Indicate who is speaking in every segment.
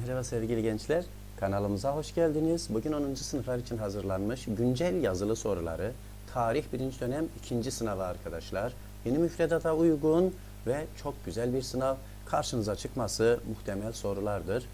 Speaker 1: Merhaba sevgili gençler. Kanalımıza hoş geldiniz. Bugün 10. sınıflar için hazırlanmış güncel yazılı soruları tarih 1. dönem 2. sınavı arkadaşlar. Yeni müfredata uygun ve çok güzel bir sınav. Karşınıza çıkması muhtemel sorulardır.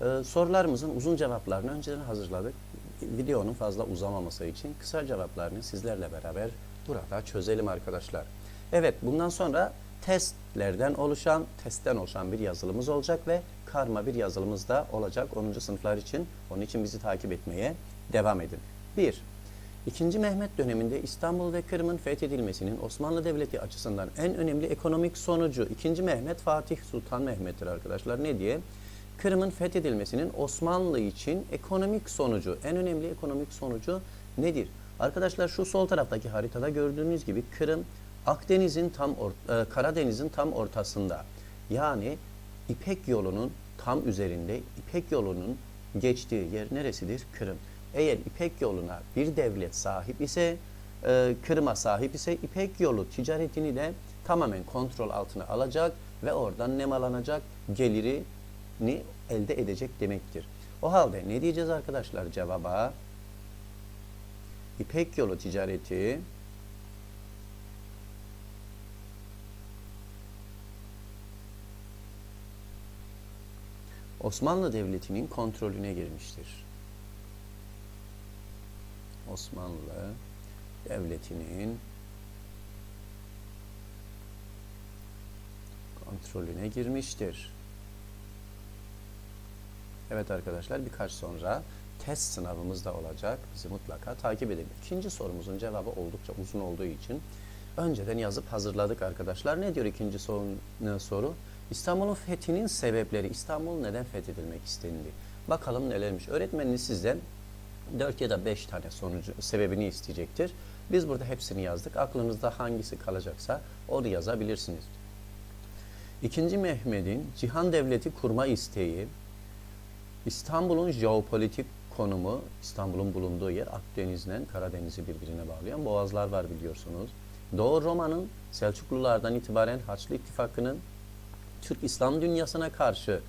Speaker 1: Ee, sorularımızın uzun cevaplarını önceden hazırladık. Videonun fazla uzamaması için kısa cevaplarını sizlerle beraber burada çözelim arkadaşlar. Evet bundan sonra testlerden oluşan, testten oluşan bir yazılımız olacak ve karma bir yazılımız da olacak 10. sınıflar için. Onun için bizi takip etmeye devam edin. 1. İkinci Mehmet döneminde İstanbul ve Kırım'ın fethedilmesinin Osmanlı Devleti açısından en önemli ekonomik sonucu 2. Mehmet Fatih Sultan Mehmet'tir arkadaşlar. Ne diye? Kırım'ın fethedilmesinin Osmanlı için ekonomik sonucu, en önemli ekonomik sonucu nedir? Arkadaşlar şu sol taraftaki haritada gördüğünüz gibi Kırım Akdeniz'in tam e, Karadeniz'in tam ortasında. Yani İpek yolunun tam üzerinde İpek yolunun geçtiği yer neresidir? Kırım. Eğer İpek yoluna bir devlet sahip ise, e, Kırım'a sahip ise İpek yolu ticaretini de tamamen kontrol altına alacak ve oradan nemalanacak gelirini elde edecek demektir. O halde ne diyeceğiz arkadaşlar cevaba? İpek yolu ticareti Osmanlı Devleti'nin kontrolüne girmiştir. Osmanlı Devleti'nin kontrolüne girmiştir. Evet arkadaşlar birkaç sonra test sınavımız da olacak. Bizi mutlaka takip edin. İkinci sorumuzun cevabı oldukça uzun olduğu için önceden yazıp hazırladık arkadaşlar. Ne diyor ikinci soru? İstanbul'un fethinin sebepleri. İstanbul neden fethedilmek istendi? Bakalım nelermiş. Öğretmeniniz sizden 4 ya da 5 tane sonucu sebebini isteyecektir. Biz burada hepsini yazdık. Aklınızda hangisi kalacaksa onu yazabilirsiniz. İkinci Mehmet'in cihan devleti kurma isteği, İstanbul'un jeopolitik konumu, İstanbul'un bulunduğu yer Akdeniz'le Karadeniz'i birbirine bağlayan boğazlar var biliyorsunuz. Doğu Roma'nın Selçuklulardan itibaren Haçlı İttifakı'nın Türk İslam dünyasına karşı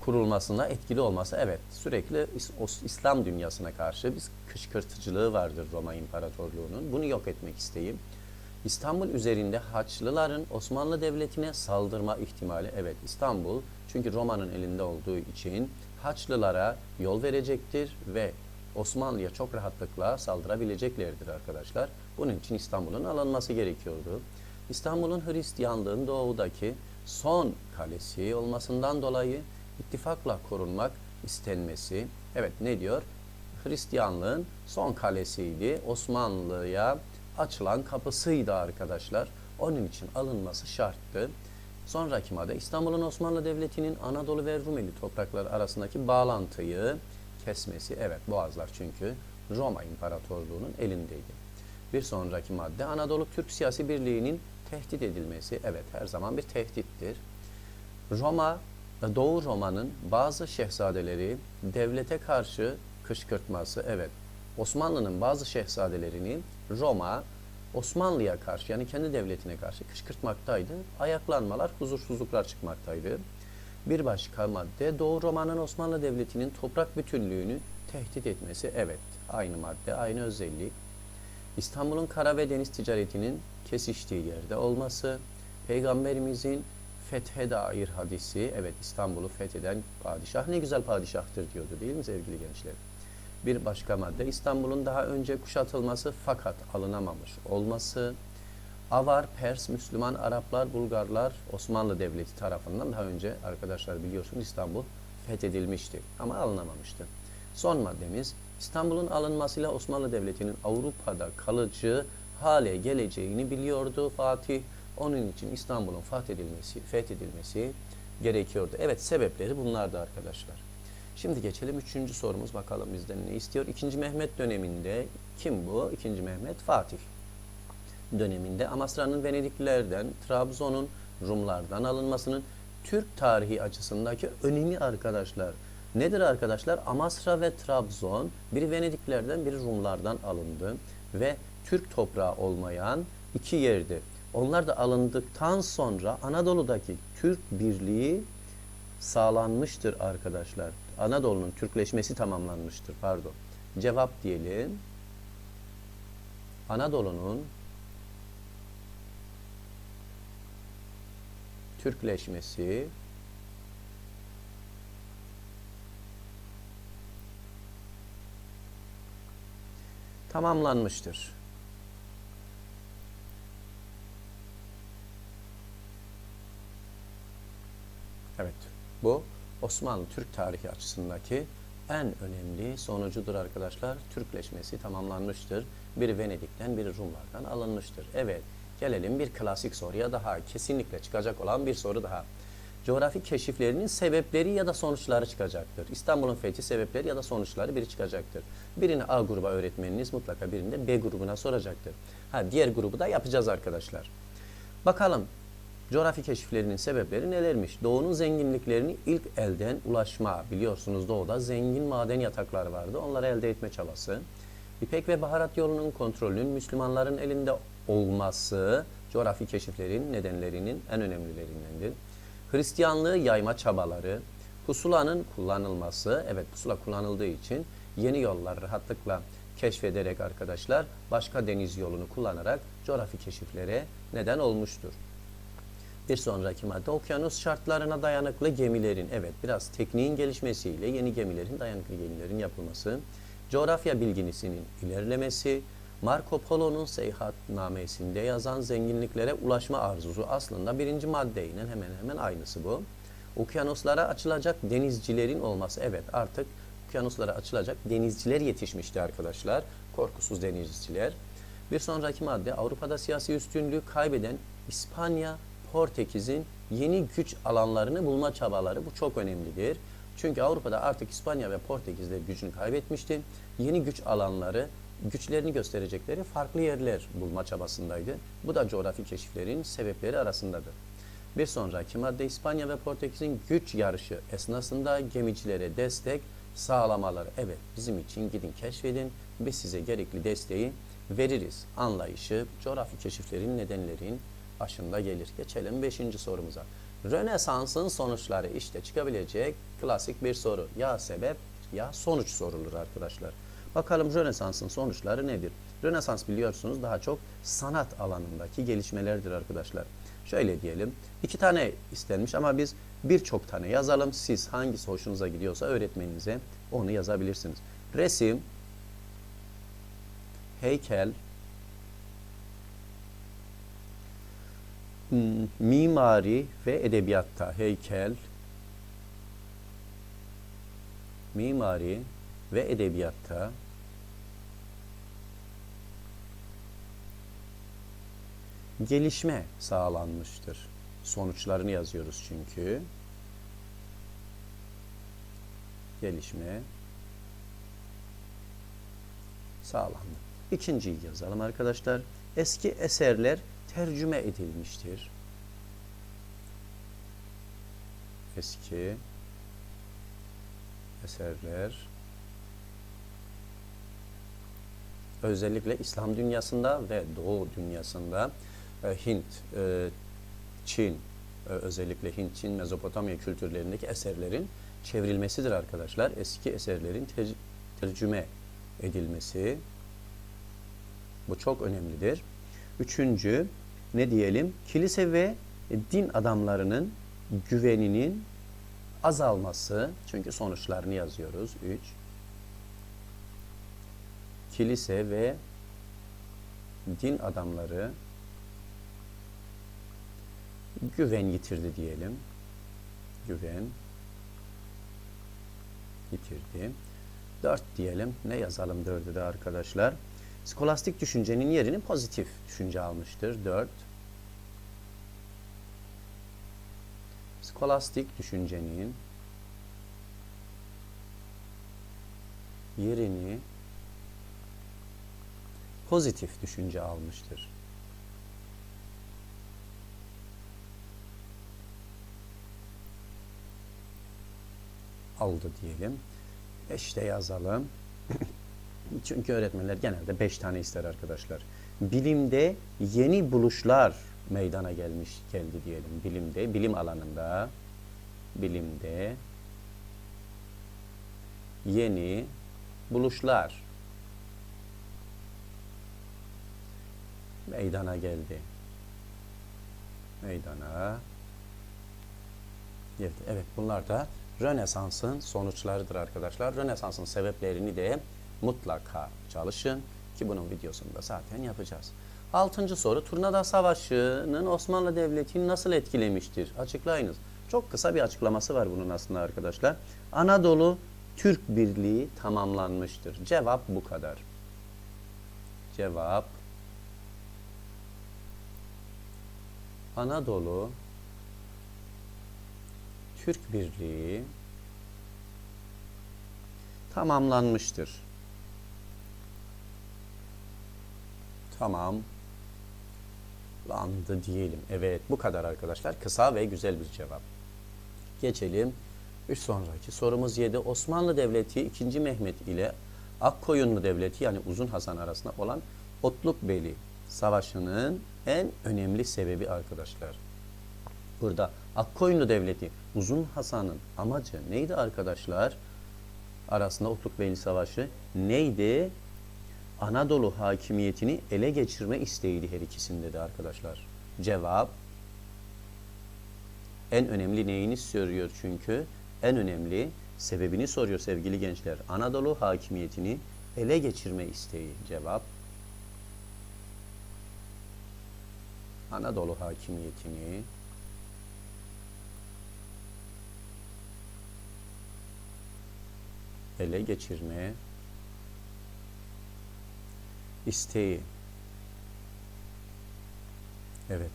Speaker 1: kurulmasına etkili olması evet sürekli o İslam dünyasına karşı bir kışkırtıcılığı vardır Roma İmparatorluğu'nun. Bunu yok etmek isteyim. İstanbul üzerinde Haçlıların Osmanlı Devleti'ne saldırma ihtimali evet İstanbul çünkü Roma'nın elinde olduğu için Haçlılara yol verecektir ve Osmanlı'ya çok rahatlıkla saldırabileceklerdir arkadaşlar. Bunun için İstanbul'un alınması gerekiyordu. İstanbul'un Hristiyanlığın doğudaki son kalesi olmasından dolayı ittifakla korunmak istenmesi. Evet ne diyor? Hristiyanlığın son kalesiydi. Osmanlı'ya açılan kapısıydı arkadaşlar. Onun için alınması şarttı. Sonraki madde İstanbul'un Osmanlı Devleti'nin Anadolu ve Rumeli toprakları arasındaki bağlantıyı kesmesi. Evet boğazlar çünkü Roma İmparatorluğu'nun elindeydi. Bir sonraki madde Anadolu Türk siyasi birliğinin tehdit edilmesi. Evet her zaman bir tehdittir. Roma, Doğu Roma'nın bazı şehzadeleri devlete karşı kışkırtması. Evet Osmanlı'nın bazı şehzadelerini Roma Osmanlı'ya karşı yani kendi devletine karşı kışkırtmaktaydı. Ayaklanmalar, huzursuzluklar çıkmaktaydı. Bir başka madde Doğu Roma'nın Osmanlı Devleti'nin toprak bütünlüğünü tehdit etmesi. Evet aynı madde, aynı özellik. İstanbul'un kara ve deniz ticaretinin kesiştiği yerde olması, Peygamberimizin fethe dair hadisi, evet İstanbul'u fetheden padişah ne güzel padişahtır diyordu değil mi sevgili gençler? Bir başka madde İstanbul'un daha önce kuşatılması fakat alınamamış olması, Avar, Pers, Müslüman, Araplar, Bulgarlar Osmanlı Devleti tarafından daha önce arkadaşlar biliyorsunuz İstanbul fethedilmişti ama alınamamıştı. Son maddemiz İstanbul'un alınmasıyla Osmanlı Devleti'nin Avrupa'da kalıcı hale geleceğini biliyordu Fatih. Onun için İstanbul'un fethedilmesi, fethedilmesi gerekiyordu. Evet sebepleri bunlardı arkadaşlar. Şimdi geçelim üçüncü sorumuz bakalım bizden ne istiyor? İkinci Mehmet döneminde kim bu? İkinci Mehmet Fatih döneminde Amasra'nın Venediklilerden, Trabzon'un Rumlardan alınmasının Türk tarihi açısındaki önemi arkadaşlar. Nedir arkadaşlar? Amasra ve Trabzon biri Venediklilerden biri Rumlardan alındı ve Türk toprağı olmayan iki yerdi. Onlar da alındıktan sonra Anadolu'daki Türk birliği sağlanmıştır arkadaşlar. Anadolu'nun Türkleşmesi tamamlanmıştır. Pardon. Cevap diyelim. Anadolu'nun Türkleşmesi tamamlanmıştır. Evet, bu Osmanlı Türk tarihi açısındaki en önemli sonucudur arkadaşlar. Türkleşmesi tamamlanmıştır. Biri Venedik'ten, biri Rumlardan alınmıştır. Evet, gelelim bir klasik soruya daha. Kesinlikle çıkacak olan bir soru daha. Coğrafi keşiflerinin sebepleri ya da sonuçları çıkacaktır. İstanbul'un fethi sebepleri ya da sonuçları biri çıkacaktır. Birini A gruba öğretmeniniz mutlaka birini de B grubuna soracaktır. Ha diğer grubu da yapacağız arkadaşlar. Bakalım coğrafi keşiflerinin sebepleri nelermiş? Doğu'nun zenginliklerini ilk elden ulaşma. Biliyorsunuz Doğu'da zengin maden yatakları vardı. Onları elde etme çabası. İpek ve baharat yolunun kontrolünün Müslümanların elinde olması coğrafi keşiflerin nedenlerinin en önemlilerindendir. Hristiyanlığı yayma çabaları, pusulanın kullanılması, evet pusula kullanıldığı için yeni yollar rahatlıkla keşfederek arkadaşlar başka deniz yolunu kullanarak coğrafi keşiflere neden olmuştur. Bir sonraki madde okyanus şartlarına dayanıklı gemilerin, evet biraz tekniğin gelişmesiyle yeni gemilerin, dayanıklı gemilerin yapılması, coğrafya bilginisinin ilerlemesi, Marco Polo'nun seyahatnamesinde yazan zenginliklere ulaşma arzusu aslında birinci maddeyle hemen hemen aynısı bu. Okyanuslara açılacak denizcilerin olması, evet artık okyanuslara açılacak denizciler yetişmişti arkadaşlar, korkusuz denizciler. Bir sonraki madde Avrupa'da siyasi üstünlüğü kaybeden İspanya Portekiz'in yeni güç alanlarını bulma çabaları bu çok önemlidir. Çünkü Avrupa'da artık İspanya ve Portekiz'de gücünü kaybetmişti. Yeni güç alanları, güçlerini gösterecekleri farklı yerler bulma çabasındaydı. Bu da coğrafi keşiflerin sebepleri arasındadır. Bir sonraki madde İspanya ve Portekiz'in güç yarışı esnasında gemicilere destek sağlamaları. Evet bizim için gidin keşfedin, biz size gerekli desteği veririz. Anlayışı coğrafi keşiflerin nedenlerin başında gelir. Geçelim 5. sorumuza. Rönesans'ın sonuçları işte çıkabilecek klasik bir soru. Ya sebep ya sonuç sorulur arkadaşlar. Bakalım Rönesans'ın sonuçları nedir? Rönesans biliyorsunuz daha çok sanat alanındaki gelişmelerdir arkadaşlar. Şöyle diyelim. iki tane istenmiş ama biz birçok tane yazalım. Siz hangisi hoşunuza gidiyorsa öğretmeninize onu yazabilirsiniz. Resim, heykel, Hmm, mimari ve edebiyatta heykel, mimari ve edebiyatta gelişme sağlanmıştır. Sonuçlarını yazıyoruz çünkü. Gelişme sağlandı. İkinciyi yazalım arkadaşlar. Eski eserler tercüme edilmiştir. Eski eserler özellikle İslam dünyasında ve Doğu dünyasında Hint, e, Çin, e, özellikle Hint, Çin, Mezopotamya kültürlerindeki eserlerin çevrilmesidir arkadaşlar. Eski eserlerin ter tercüme edilmesi bu çok önemlidir. Üçüncü, ne diyelim? Kilise ve din adamlarının güveninin azalması. Çünkü sonuçlarını yazıyoruz. Üç. Kilise ve din adamları güven yitirdi diyelim. Güven yitirdi. Dört diyelim. Ne yazalım dördü de arkadaşlar? Skolastik düşüncenin yerini pozitif düşünce almıştır. 4. Skolastik düşüncenin yerini pozitif düşünce almıştır. Aldı diyelim. İşte yazalım. Çünkü öğretmenler genelde 5 tane ister arkadaşlar. Bilimde yeni buluşlar meydana gelmiş geldi diyelim. Bilimde, bilim alanında bilimde yeni buluşlar meydana geldi. Meydana geldi. Evet bunlar da Rönesans'ın sonuçlarıdır arkadaşlar. Rönesans'ın sebeplerini de mutlaka çalışın ki bunun videosunu da zaten yapacağız. Altıncı soru Turnada Savaşı'nın Osmanlı Devleti'ni nasıl etkilemiştir? Açıklayınız. Çok kısa bir açıklaması var bunun aslında arkadaşlar. Anadolu Türk Birliği tamamlanmıştır. Cevap bu kadar. Cevap Anadolu Türk Birliği tamamlanmıştır. Tamamlandı diyelim. Evet bu kadar arkadaşlar. Kısa ve güzel bir cevap. Geçelim. Üç sonraki sorumuz 7. Osmanlı Devleti 2. Mehmet ile Akkoyunlu Devleti yani Uzun Hasan arasında olan Otlukbeli Savaşı'nın en önemli sebebi arkadaşlar. Burada Akkoyunlu Devleti Uzun Hasan'ın amacı neydi arkadaşlar? Arasında Otlukbeyli Savaşı neydi? Anadolu hakimiyetini ele geçirme isteğiydi her ikisinde de arkadaşlar. Cevap en önemli neyini soruyor çünkü? En önemli sebebini soruyor sevgili gençler. Anadolu hakimiyetini ele geçirme isteği. Cevap Anadolu hakimiyetini ele geçirme isteği. Evet.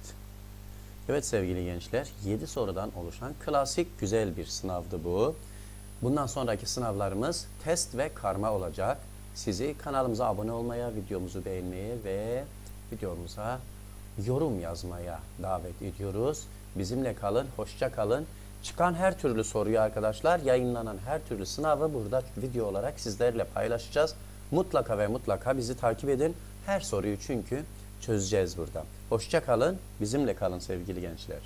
Speaker 1: Evet sevgili gençler, 7 sorudan oluşan klasik güzel bir sınavdı bu. Bundan sonraki sınavlarımız test ve karma olacak. Sizi kanalımıza abone olmaya, videomuzu beğenmeye ve videomuza yorum yazmaya davet ediyoruz. Bizimle kalın, hoşça kalın. Çıkan her türlü soruyu arkadaşlar, yayınlanan her türlü sınavı burada video olarak sizlerle paylaşacağız. Mutlaka ve mutlaka bizi takip edin. Her soruyu çünkü çözeceğiz burada. Hoşça kalın, bizimle kalın sevgili gençler.